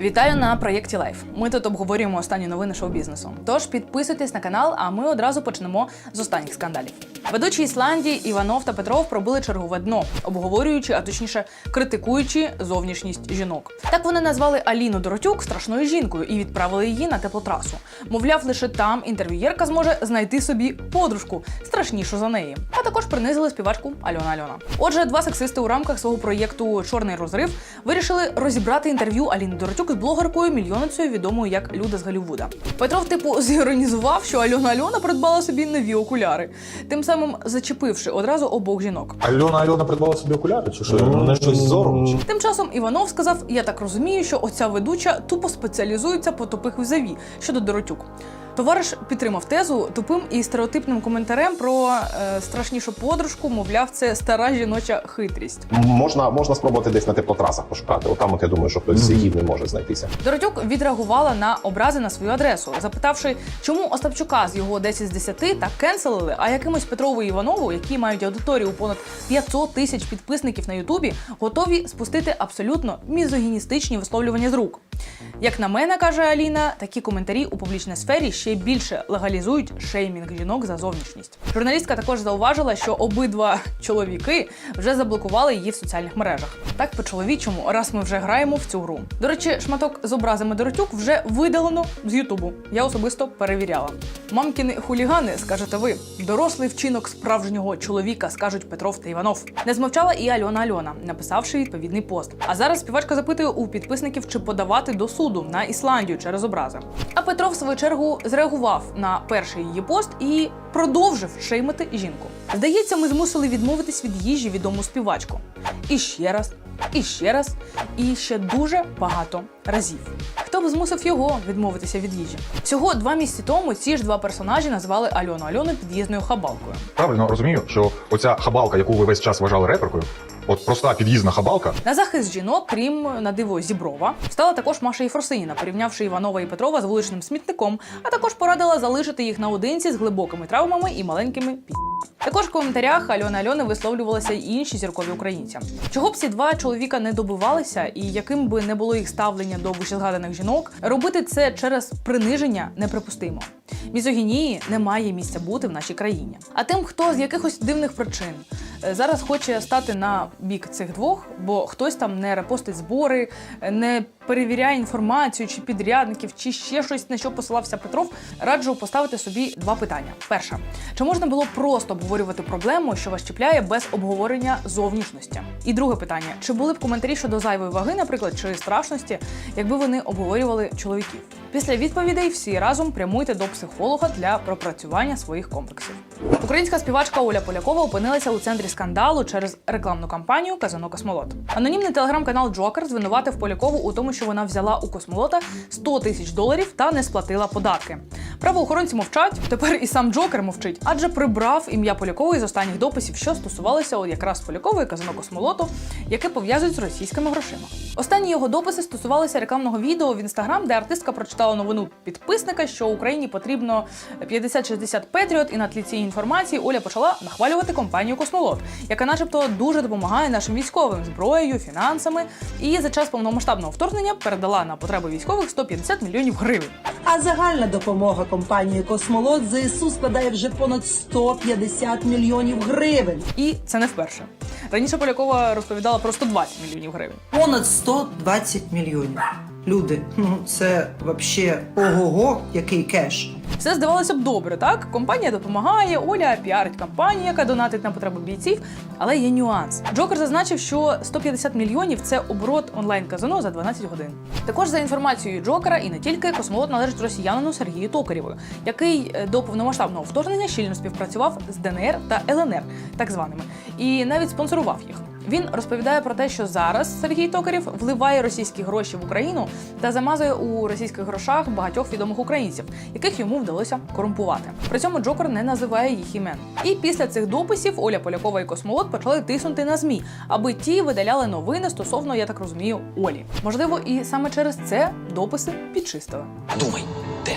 Вітаю на проєкті Лайф. Ми тут обговорюємо останні новини шоу-бізнесу. Тож підписуйтесь на канал, а ми одразу почнемо з останніх скандалів. Ведучі Ісландії Іванов та Петров пробили чергове дно, обговорюючи, а точніше критикуючи зовнішність жінок. Так вони назвали Аліну Доротюк страшною жінкою і відправили її на теплотрасу. Мовляв, лише там інтерв'юєрка зможе знайти собі подружку страшнішу за неї. А також принизили співачку Альона Альона. Отже, два сексисти у рамках свого проєкту Чорний розрив вирішили розібрати інтерв'ю Аліни Доротюк з блогеркою мільйоницею відомою як Люда з Голлівуда. Петров, типу, зіронізував, що Альона Альона придбала собі нові окуляри, тим самим зачепивши одразу обох жінок. Альона Альона придбала собі окуляри, чи що? Вона щось з зором? Тим часом Іванов сказав: Я так розумію, що оця ведуча тупо спеціалізується по тупих візаві щодо Доротюк. Товариш підтримав тезу тупим і стереотипним коментарем про е, страшнішу подружку, мовляв, це стара жіноча хитрість. Можна, можна спробувати десь на теплотрасах пошукати. Отам, от я думаю, що хтось гідний може знайтися. Доротюк відреагувала на образи на свою адресу, запитавши, чому Остапчука з його 10 з 10 так кенселили, а якимось Петрову і Іванову, які мають аудиторію понад 500 тисяч підписників на Ютубі, готові спустити абсолютно мізогіністичні висловлювання з рук. Як на мене, каже Аліна, такі коментарі у публічній сфері ще більше легалізують шеймінг жінок за зовнішність. Журналістка також зауважила, що обидва чоловіки вже заблокували її в соціальних мережах. Так по чоловічому, раз ми вже граємо в цю гру. До речі, шматок з образами Доротюк вже видалено з Ютубу. Я особисто перевіряла. Мамкіни хулігани, скажете ви. Дорослий вчинок справжнього чоловіка, скажуть Петров та Іванов. Не змовчала і Альона Альона, написавши відповідний пост. А зараз співачка запитує у підписників, чи подавати до суду на Ісландію через образи. А Петров, в свою чергу, зреагував на перший її пост і продовжив шеймити жінку. Здається, ми змусили відмовитись від їжі відому співачку. І ще раз, і ще раз, і ще дуже багато разів. Хто б змусив його відмовитися від їжі? Всього два місяці тому ці ж два персонажі назвали Альону Альону під'їзною хабалкою. Правильно розумію, що оця хабалка, яку ви весь час вважали реперкою, от проста під'їзна хабалка, На захист жінок, крім на диво Зіброва, стала також Маша Єфросиніна, порівнявши Іванова і Петрова з вуличним смітником, а також порадила залишити їх наодинці з глибокими травмами і маленькими пі. Також в коментарях Альона Альони висловлювалися й інші зіркові українці. Чого б ці два чоловіка не добивалися, і яким би не було їх ставлення до вищезгаданих жінок, робити це через приниження неприпустимо. Мізогінії не має місця бути в нашій країні. А тим, хто з якихось дивних причин зараз хоче стати на бік цих двох, бо хтось там не репостить збори, е, не перевіряє інформацію чи підрядників, чи ще щось на що посилався Петров, раджу поставити собі два питання. Перше, чи можна було просто обговорювати проблему, що вас чіпляє без обговорення зовнішності? І друге питання: чи були б коментарі щодо зайвої ваги, наприклад, чи страшності, якби вони обговорювали чоловіків? Після відповідей всі разом прямуйте до психолога для пропрацювання своїх комплексів. Українська співачка Оля Полякова опинилася у центрі скандалу через рекламну кампанію Казано Космолот. Анонімний телеграм-канал Джокер звинуватив Полякову у тому, що вона взяла у космолота 100 тисяч доларів та не сплатила податки. Правоохоронці мовчать. Тепер і сам Джокер мовчить, адже прибрав ім'я Полякової з останніх дописів, що стосувалися якраз Полякової казано Космолоту, яке пов'язують з російськими грошима. Останні його дописи стосувалися рекламного відео в інстаграм, де артистка прочитала новину підписника, що Україні потрібно 50-60 Петріот, і на тлі цієї інформації Оля почала нахвалювати компанію Космолот, яка, начебто, дуже допомагає нашим військовим зброєю, фінансами, і за час повномасштабного вторгнення передала на потреби військових 150 мільйонів гривень. А загальна допомога компанії Космолот ЗСУ складає вже понад 150 мільйонів гривень. І це не вперше. Раніше Полякова розповідала про 120 мільйонів гривень. Понад 120 мільйонів. Люди, ну це вообще ого-го, який кеш. Все здавалося б добре, так? Компанія допомагає, Оля піарить компанію, яка донатить на потреби бійців. Але є нюанс. Джокер зазначив, що 150 мільйонів це оборот онлайн-казино за 12 годин. Також за інформацією Джокера, і не тільки космолот належить росіянину Сергію Токарєву, який е, до повномасштабного вторгнення щільно співпрацював з ДНР та ЛНР, так званими, і навіть спонсорував їх. Він розповідає про те, що зараз Сергій Токарєв вливає російські гроші в Україну та замазує у російських грошах багатьох відомих українців, яких йому вдалося корумпувати. При цьому Джокер не називає їх імен. І після цих дописів Оля Полякова і Космолот почали тиснути на змі, аби ті видаляли новини стосовно, я так розумію, Олі. Можливо, і саме через це дописи підчистили. Думай, де?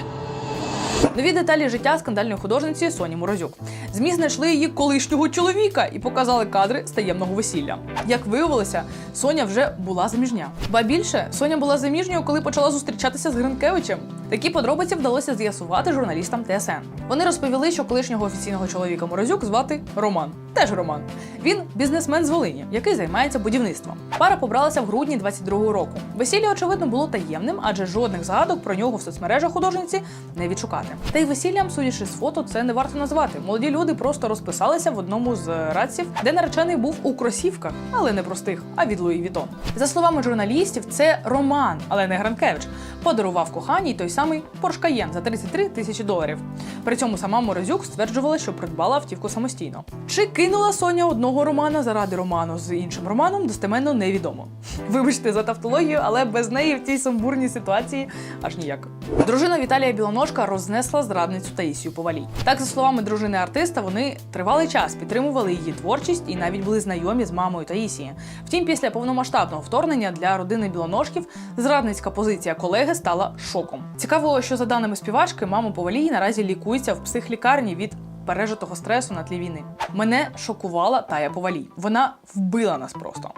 Нові деталі життя скандальної художниці Соні Морозюк. ЗМІ знайшли її колишнього чоловіка і показали кадри з таємного весілля. Як виявилося, Соня вже була заміжня. Ба більше Соня була заміжньою, коли почала зустрічатися з Гринкевичем. Такі подробиці вдалося з'ясувати журналістам ТСН. Вони розповіли, що колишнього офіційного чоловіка Морозюк звати Роман. Теж Роман. Він бізнесмен з Волині, який займається будівництвом. Пара побралася в грудні 22-го року. Весілля, очевидно, було таємним, адже жодних згадок про нього в соцмережах художниці не відшукати. Та й весіллям, судячи з фото, це не варто назвати. Молоді люди просто розписалися в одному з радців, де наречений був у кросівках, але не простих, а від Луї Вітон. За словами журналістів, це Роман, але не Гранкевич, подарував коханій той самий Porsche Cayenne за 33 тисячі доларів. При цьому сама Морозюк стверджувала, що придбала автівку самостійно. Чи кинула Соня одного романа заради роману з іншим романом, достеменно невідомо. Вибачте за тавтологію, але без неї в цій сумбурній ситуації аж ніяк. Дружина Віталія Білоножка рознесла зрадницю Таїсію Повалій. Так, за словами дружини артиста, вони тривалий час підтримували її творчість і навіть були знайомі з мамою Таїсії. Втім, після повномасштабного вторгнення для родини Білоножків зрадницька позиція колеги стала шоком. Цікаво, що за даними співачки, мама Повалій наразі лікується в психлікарні від пережитого стресу на тлі війни. Мене шокувала Тая Повалій. Вона вбила нас просто.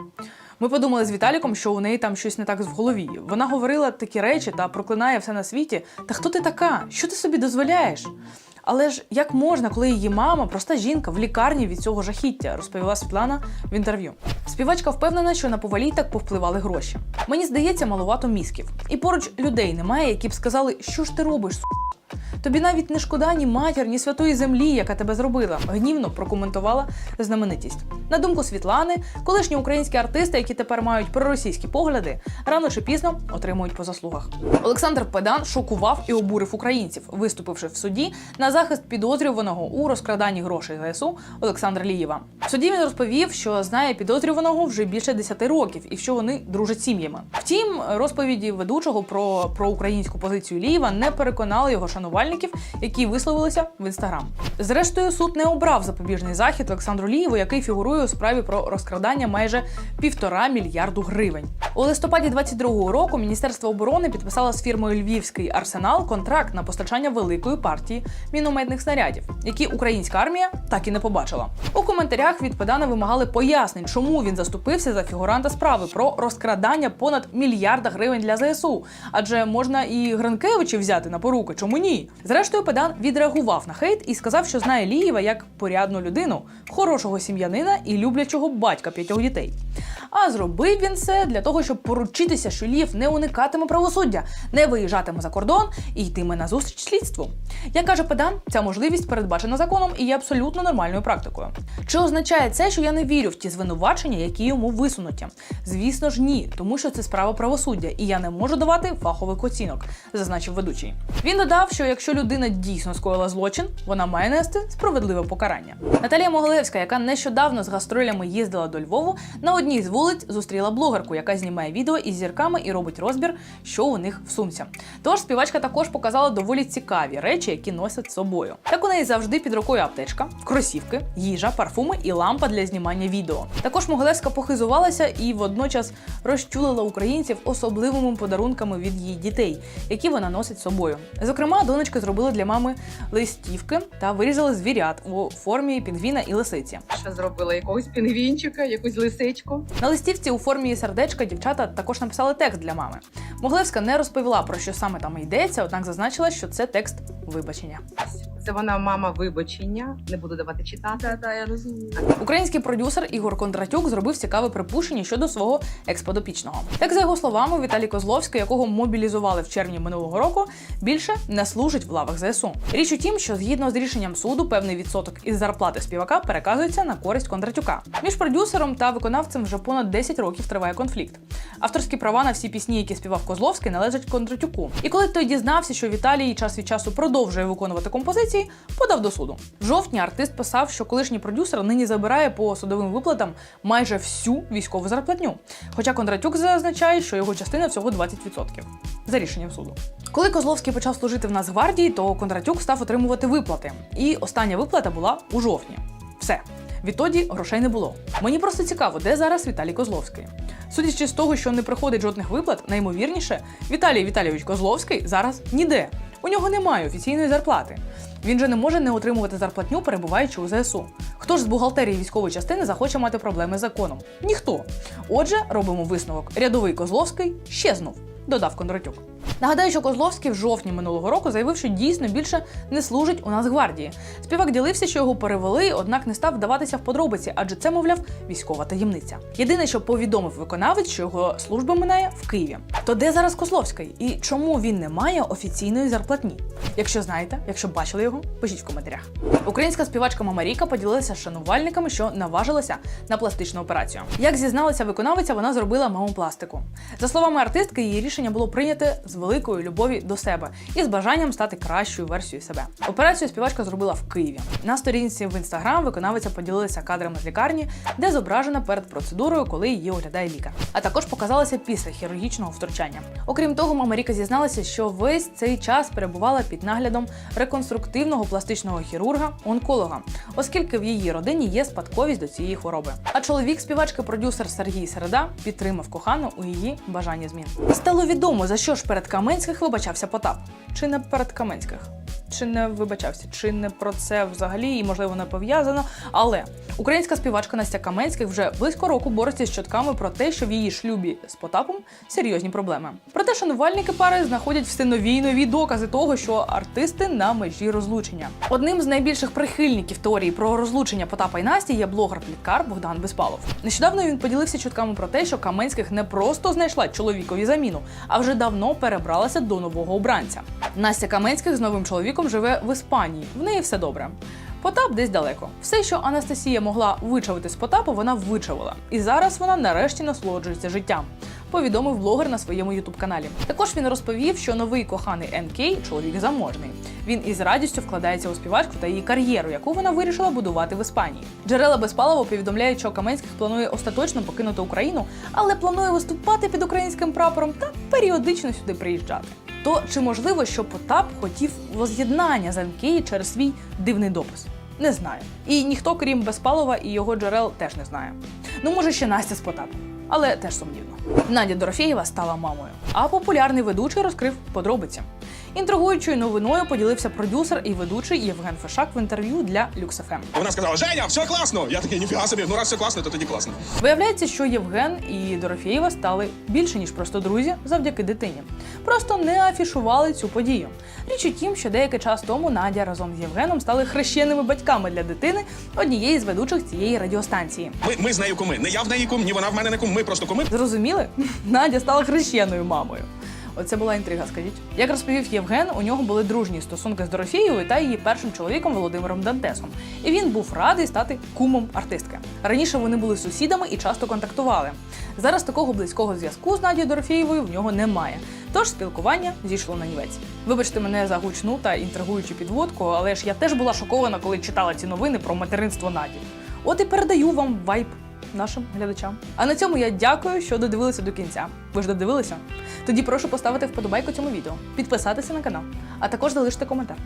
Ми подумали з Віталіком, що у неї там щось не так в голові. Вона говорила такі речі та проклинає все на світі. Та хто ти така? Що ти собі дозволяєш? Але ж як можна, коли її мама, проста жінка, в лікарні від цього жахіття, розповіла Світлана в інтерв'ю. Співачка впевнена, що на повалій так повпливали гроші. Мені здається, маловато мізків. І поруч людей немає, які б сказали, що ж ти робиш? Тобі навіть не шкода ні матір, ні святої землі, яка тебе зробила. Гнівно прокоментувала знаменитість. На думку Світлани, колишні українські артисти, які тепер мають проросійські погляди, рано чи пізно отримують по заслугах. Олександр Педан шокував і обурив українців, виступивши в суді на захист підозрюваного у розкраданні грошей ЗСУ Олександра Лієва. В суді він розповів, що знає підозрюваного вже більше 10 років і що вони дружать сім'ями. Втім, розповіді ведучого про проукраїнську позицію Лієва не переконали його шанувальників, які висловилися в інстаграм. Зрештою, суд не обрав запобіжний захід Олександру Лієву, який фігурує у справі про розкрадання майже півтора мільярду гривень. У листопаді 22-го року Міністерство оборони підписало з фірмою Львівський арсенал контракт на постачання великої партії мінометних снарядів, які українська армія так і не побачила. У коментарях від Педана вимагали пояснень, чому він заступився за фігуранта справи про розкрадання понад мільярда гривень для ЗСУ. Адже можна і Гринкевичів взяти на поруки, чому ні? Зрештою, Педан відреагував на хейт і сказав, що знає Лієва як порядну людину, хорошого сім'янина і люблячого батька п'ятьох дітей. А зробив він це для того, щоб поручитися, що Лів не уникатиме правосуддя, не виїжджатиме за кордон і йтиме на зустріч слідству. Як каже Педан, ця можливість передбачена законом і є абсолютно нормальною практикою. Чи означає це, що я не вірю в ті звинувачення, які йому висунуті? Звісно ж, ні, тому що це справа правосуддя, і я не можу давати фахових оцінок, зазначив ведучий. Він додав, що якщо людина дійсно скоїла злочин, вона має нести справедливе покарання. Наталія Могилевська, яка нещодавно з гастролями їздила до Львову, на одній з вулиць зустріла блогерку, яка знімає відео із зірками і робить розбір, що у них в сумці. Тож співачка також показала доволі цікаві речі, які носять з собою. Так у неї завжди під рукою аптечка, кросівки, їжа, парфуми і лампа для знімання відео. Також Могилевська похизувалася і водночас розчулила українців особливими подарунками від її дітей, які вона носить з собою. Зокрема, донечки зробили для мами листівки та вирізали звірят у формі пінгвіна і лисиці. Що зробила якогось пінгвінчика, якусь лисичку. На листівці у формі сердечка дівчата також написали текст для мами. Моглевська не розповіла про що саме там йдеться, однак зазначила, що це текст вибачення. Це вона мама вибачення. Не буду давати читати. Так, так, я розумію. Український продюсер Ігор Кондратюк зробив цікаве припущення щодо свого експодопічного. Так, за його словами, Віталій Козловський, якого мобілізували в червні минулого року, більше не служить в лавах ЗСУ. Річ у тім, що згідно з рішенням суду, певний відсоток із зарплати співака переказується на користь Кондратюка. Між продюсером та виконавцем вже понад 10 років триває конфлікт. Авторські права на всі пісні, які співав Козловський, належать Кондратюку. І коли той дізнався, що Віталій час від часу продовжує виконувати композиції, подав до суду. В жовтні артист писав, що колишній продюсер нині забирає по судовим виплатам майже всю військову зарплатню. Хоча Кондратюк зазначає, що його частина всього 20% за рішенням суду. Коли Козловський почав служити в Нацгвардії, то Кондратюк став отримувати виплати. І остання виплата була у жовтні. Все. Відтоді грошей не було. Мені просто цікаво, де зараз Віталій Козловський. Судячи з того, що не приходить жодних виплат, наймовірніше, Віталій Віталійович Козловський зараз ніде. У нього немає офіційної зарплати. Він же не може не отримувати зарплатню, перебуваючи у ЗСУ. Хто ж з бухгалтерії військової частини захоче мати проблеми з законом? Ніхто. Отже, робимо висновок. Рядовий Козловський щезнув. Додав Кондратюк. Нагадаю, що Козловський в жовтні минулого року заявив, що дійсно більше не служить у Нацгвардії. Співак ділився, що його перевели, однак не став вдаватися в подробиці, адже це, мовляв, військова таємниця. Єдине, що повідомив виконавець, що його служба минає в Києві. То де зараз Козловський і чому він не має офіційної зарплатні? Якщо знаєте, якщо бачили його, пишіть в коментарях. Українська співачка Мамаріка поділилася з шанувальниками, що наважилася на пластичну операцію. Як зізналася виконавиця, вона зробила мамопластику. За словами артистки, її рішення було прийняте з великою любові до себе і з бажанням стати кращою версією себе. Операцію співачка зробила в Києві. На сторінці в інстаграм виконавиця поділилася кадрами з лікарні, де зображена перед процедурою, коли її оглядає лікар. А також показалася після хірургічного втручання. Окрім того, Мамаріка зізналася, що весь цей час перебувала під наглядом реконструктивного пластичного хірурга онколога, оскільки в її родині є спадковість до цієї хвороби. А чоловік співачки, продюсер Сергій Середа, підтримав кохану у її бажанні змін. Стало відомо за що ж перед Каменських вибачався Потап. Чи не перед Каменських? Чи не вибачався, чи не про це взагалі і можливо не пов'язано. Але українська співачка Настя Каменських вже близько року бореться з чутками про те, що в її шлюбі з Потапом серйозні проблеми. Проте шанувальники пари знаходять все нові й нові докази того, що артисти на межі розлучення. Одним з найбільших прихильників теорії про розлучення Потапа і Насті є блогер-пліткар Богдан Безпалов. Нещодавно він поділився чутками про те, що Каменських не просто знайшла чоловікові заміну, а вже давно перебралася до нового обранця. Настя Каменських з новим чоловіком живе в Іспанії. В неї все добре. Потап десь далеко. Все, що Анастасія могла вичавити з Потапу, вона вичавила. І зараз вона нарешті насолоджується життям. Повідомив блогер на своєму ютуб каналі. Також він розповів, що новий коханий НК чоловік заможний. Він із радістю вкладається у співачку та її кар'єру, яку вона вирішила будувати в Іспанії. Джерела Безпалова повідомляють, що Каменських планує остаточно покинути Україну, але планує виступати під українським прапором та періодично сюди приїжджати. То чи можливо, що Потап хотів воз'єднання з Анкії через свій дивний допис? Не знаю. І ніхто, крім Безпалова і його джерел, теж не знає. Ну, може, ще Настя з Потапом, але теж сумнівно. Надя Дорофєєва стала мамою, а популярний ведучий розкрив подробиці. Інтригуючою новиною поділився продюсер і ведучий Євген Фешак в інтерв'ю для LuxFM. Вона сказала: Женя, все класно. Я такий, ніфіга собі, ну раз все класно, то тоді класно. Виявляється, що Євген і Дорофєєва стали більше ніж просто друзі завдяки дитині. Просто не афішували цю подію. Річ у тім, що деякий час тому Надя разом з Євгеном стали хрещеними батьками для дитини однієї з ведучих цієї радіостанції. Ми, ми з нею куми. Не я в неї кум, ні вона в мене не кум. Ми просто куми. Зрозуміли? Надя стала хрещеною мамою. Оце була інтрига, скажіть. Як розповів Євген, у нього були дружні стосунки з Дорофією та її першим чоловіком Володимиром Дантесом. І він був радий стати кумом артистки. Раніше вони були сусідами і часто контактували. Зараз такого близького зв'язку з Надією Дорофєєвою в нього немає. Тож спілкування зійшло на нівець. Вибачте мене за гучну та інтригуючу підводку, але ж я теж була шокована, коли читала ці новини про материнство Наді. От і передаю вам вайб нашим глядачам. А на цьому я дякую, що додивилися до кінця. Ви ж додивилися? Тоді прошу поставити вподобайку цьому відео, підписатися на канал, а також залишити коментар.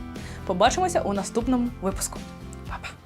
Побачимося у наступному випуску. Па-па!